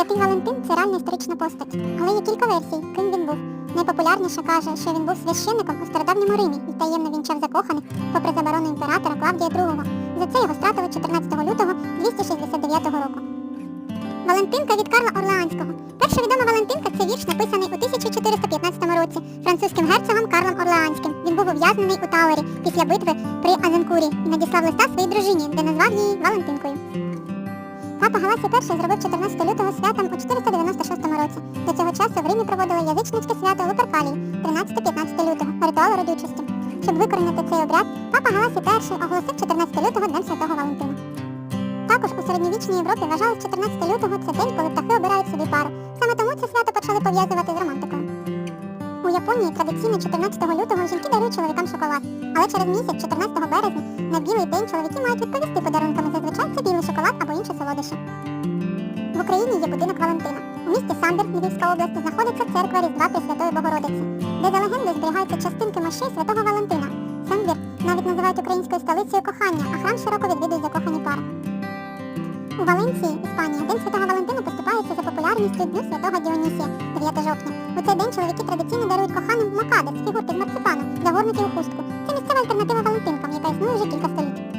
Святий Валентин це реальна історична постать, але є кілька версій, ким він був. Найпопулярніша каже, що він був священником у стародавньому Римі і таємно вінчав закоханих, попри заборону імператора Клавдія II. За це його стратили 14 лютого 269 року. Валентинка від Карла Орлеанського. Перша відома Валентинка це вірш, написаний у 1415 році французьким герцогом Карлом Орлеанським. Він був ув'язнений у Тауері після битви при Азенкурі і надіслав листа своїй дружині, де назвав її Валентинкою. Папа Галасій І зробив 14 лютого святом у 496 році. До цього часу в Римі проводили язичницьке свято Луперкалії 13-15 лютого, ритуал родючості. Щоб викорінити цей обряд, папа Галасій І оголосив 14 лютого Днем Святого Валентина. Також у середньовічній Європі вважалось 14 лютого це день, коли птахи обирають собі пару. Саме тому це свято почали пов'язувати з романтикою. У Японії традиційно 14 лютого жінки дарують чоловікам шоколад. Але через місяць, 14 березня, на білий день чоловіки мають відповісти подарунками. Зазвичай це білий шоколад або інші солодощі. В Україні є будинок Валентина. У місті Самбір, Львівська область, знаходиться церква Різдва Пресвятої Богородиці, де за легендою зберігаються частинки мощей святого Валентина. Самбір навіть називають українською столицею кохання, а храм широко відвідують закохані пари. У Валенції, Іспанія, День Святого Валентина поступається за популярністю Дню Святого Діонісія, 9 жовтня. У цей день чоловіки традиційно дарують коханим макадець, фігурки з марципану, загорнуті у хустку. Це місцева альтернатива Валентинкам, яка існує вже кілька століть.